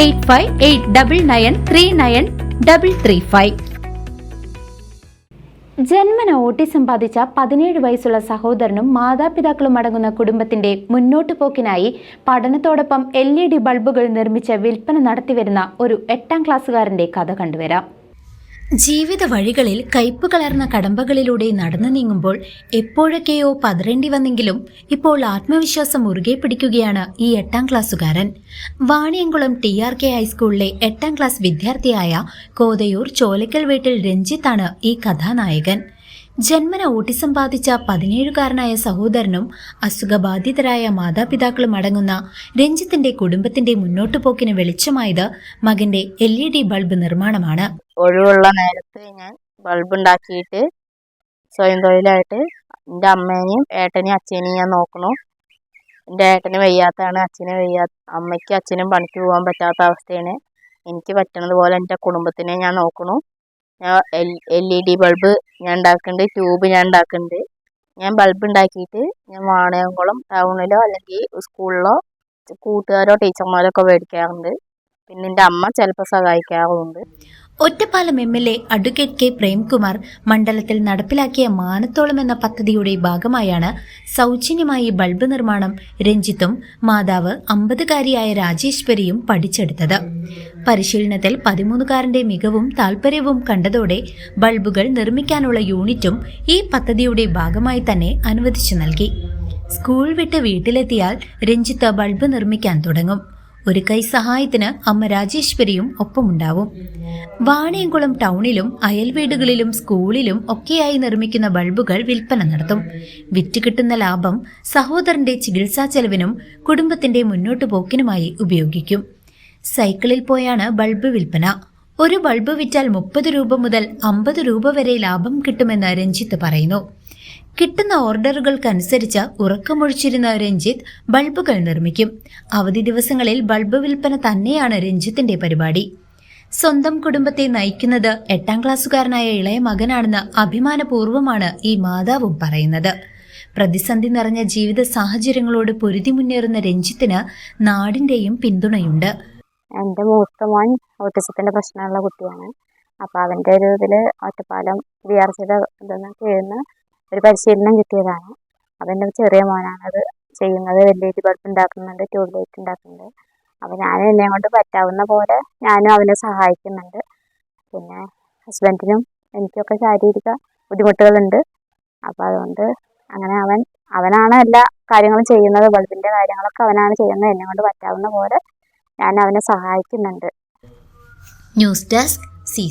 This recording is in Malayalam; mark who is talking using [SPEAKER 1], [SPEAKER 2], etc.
[SPEAKER 1] Eight five eight double nine three nine double three five. ജന്മന ഓട്ടിസം ബാധിച്ച പതിനേഴ് വയസ്സുള്ള സഹോദരനും മാതാപിതാക്കളും അടങ്ങുന്ന കുടുംബത്തിന്റെ മുന്നോട്ടു പോക്കിനായി പഠനത്തോടൊപ്പം എൽ ഇ ഡി ബൾബുകൾ നിർമ്മിച്ച് വിൽപ്പന നടത്തിവരുന്ന ഒരു എട്ടാം ക്ലാസ്സുകാരന്റെ കഥ കണ്ടുവരാം. ജീവിത വഴികളിൽ കയ്പ് കലർന്ന കടമ്പകളിലൂടെ നടന്നു നീങ്ങുമ്പോൾ എപ്പോഴൊക്കെയോ പതറേണ്ടി വന്നെങ്കിലും ഇപ്പോൾ ആത്മവിശ്വാസം മുറുകെ പിടിക്കുകയാണ് ഈ എട്ടാം ക്ലാസ്സുകാരൻ. വാണിയംകുളം ടി ആർ കെ ഹൈസ്കൂളിലെ എട്ടാം ക്ലാസ് വിദ്യാർത്ഥിയായ കോതയൂർ ചോലക്കൽ വീട്ടിൽ രഞ്ജിത്താണ് ഈ കഥാനായകൻ. ജന്മന ഓട്ടിസം ബാധിച്ച പതിനേഴുകാരനായ സഹോദരനും അസുഖബാധിതരായ മാതാപിതാക്കളും അടങ്ങുന്ന രഞ്ജിത്തിന്റെ കുടുംബത്തിന്റെ മുന്നോട്ടുപോക്കിന് വെളിച്ചമായത് മകന്റെ എൽ ഇ ഡി ബൾബ് നിർമ്മാണമാണ്.
[SPEAKER 2] ഒഴിവുള്ള നേരത്ത് ഞാൻ ബൾബ് ഉണ്ടാക്കിയിട്ട് സ്വയം തൊഴിലായിട്ട് എന്റെ അമ്മേനെയും ഏട്ടനെയും അച്ഛനെയും ഞാൻ നോക്കണു. എന്റെ ഏട്ടന് വയ്യാത്തതാണ് അച്ഛന് വയ്യാ അമ്മയ്ക്കും അച്ഛനും പണിക്ക് പോകാൻ പറ്റാത്ത അവസ്ഥയാണ്. എനിക്ക് പറ്റണതുപോലെ എന്റെ കുടുംബത്തിനെ ഞാൻ നോക്കണു. ഞാൻ എൽ ഇ ഡി ബൾബ് ഞാൻ ഉണ്ടാക്കുന്നുണ്ട് ട്യൂബ് ഞാൻ ഉണ്ടാക്കുന്നുണ്ട് ഞാൻ ബൾബ് ഉണ്ടാക്കിയിട്ട് ഞാൻ വാണയംകുളം ടൗണിലോ അല്ലെങ്കിൽ സ്കൂളിലോ കൂട്ടുകാരോ ടീച്ചർമാരോ ഒക്കെ മേടിക്കാറുണ്ട്. പിന്നെ എന്റെ അമ്മ ചിലപ്പോൾ സഹായിക്കാറുമുണ്ട്
[SPEAKER 1] Ottapalam M L A advocate K Premkumar മണ്ഡലത്തിൽ നടപ്പിലാക്കിയ മാനത്തോളം എന്ന പദ്ധതിയുടെ ഭാഗമായാണ് സൗജന്യമായി ബൾബ് നിർമ്മാണം രഞ്ജിത്തും മാതാവ് അമ്പതുകാരിയായ രാജേശ്വരിയും പഠിച്ചെടുത്തത്. പരിശീലനത്തിൽ പതിമൂന്നുകാരന്റെ മികവും താൽപ്പര്യവും കണ്ടതോടെ ബൾബുകൾ നിർമ്മിക്കാനുള്ള യൂണിറ്റും ഈ പദ്ധതിയുടെ ഭാഗമായി തന്നെ അനുവദിച്ചു നൽകി. സ്കൂൾ വിട്ട് വീട്ടിലെത്തിയാൽ രഞ്ജിത്ത് ബൾബ് നിർമ്മിക്കാൻ തുടങ്ങും. ഒരു കൈ സഹായത്തിന് അമ്മ രാജേശ്വരിയും ഒപ്പമുണ്ടാവും. വാണിയംകുളം ടൗണിലും അയൽവീടുകളിലും സ്കൂളിലും ഒക്കെയായി നിർമ്മിക്കുന്ന ബൾബുകൾ വിൽപ്പന നടത്തും. വിറ്റ് കിട്ടുന്ന ലാഭം സഹോദരന്റെ ചികിത്സാ ചെലവിനും കുടുംബത്തിന്റെ മുന്നോട്ടു പോക്കിനുമായി ഉപയോഗിക്കും. സൈക്കിളിൽ പോയാണ് ബൾബ് വിൽപ്പന. ഒരു ബൾബ് വിറ്റാൽ മുപ്പത് രൂപ മുതൽ അമ്പത് രൂപ വരെ ലാഭം കിട്ടുമെന്ന് രഞ്ജിത്ത് പറയുന്നു. കിട്ടുന്ന ഓർഡറുകൾക്കനുസരിച്ച് ഉറക്കമൊഴിച്ചിരുന്ന രഞ്ജിത്ത് ബൾബുകൾ നിർമ്മിക്കും. അവധി ദിവസങ്ങളിൽ ബൾബ് വിൽപ്പന തന്നെയാണ് രഞ്ജിത്തിന്റെ പരിപാടി. സ്വന്തം കുടുംബത്തെ നയിക്കുന്നത് എട്ടാം ക്ലാസ്സുകാരനായ ഇളയ മകനാണെന്ന് അഭിമാനപൂർവമാണ് ഈ മാതാവും പറയുന്നത്. പ്രതിസന്ധി നിറഞ്ഞ ജീവിത സാഹചര്യങ്ങളോട് പൊരുതി മുന്നേറുന്ന രഞ്ജിത്തിന് നാടിന്റെയും പിന്തുണയുണ്ട്.
[SPEAKER 2] എന്റെ മൂത്ത മോൻ ഓട്ടിസത്തിന്റെ പ്രശ്നമുള്ള കുട്ടിയാണ്. അപ്പോൾ അവന്റെ ഒരു ഇതിൽ ഒറ്റപ്പാലം ബി ആർ സിയുടെ ഇതെന്ന് ചെയ്യുന്ന ഒരു പരിശീലനം കിട്ടിയതാണ്. അതെന്റെ ചെറിയ മോനാണ് അത് ചെയ്യുന്നത്. എൽ ഇ ബൾബ് ഉണ്ടാക്കുന്നുണ്ട് ട്യൂബ് ലൈറ്റ് ഉണ്ടാക്കുന്നുണ്ട്. അപ്പോൾ ഞാൻ എന്നെ കൊണ്ട് പറ്റാവുന്ന പോലെ ഞാനും അവനെ സഹായിക്കുന്നുണ്ട്. പിന്നെ ഹസ്ബൻഡിനും എനിക്കൊക്കെ ശാരീരിക ബുദ്ധിമുട്ടുകളുണ്ട്. അപ്പോൾ അതുകൊണ്ട് അങ്ങനെ അവൻ അവനാണ് എല്ലാ കാര്യങ്ങളും ചെയ്യുന്നത്. ബൾബിന്റെ കാര്യങ്ങളൊക്കെ അവനാണ് ചെയ്യുന്നത്. എന്നെ കൊണ്ട് പറ്റാവുന്ന പോലെ ഞാൻ അവനെ സഹായിക്കുന്നുണ്ട്.
[SPEAKER 1] News desk C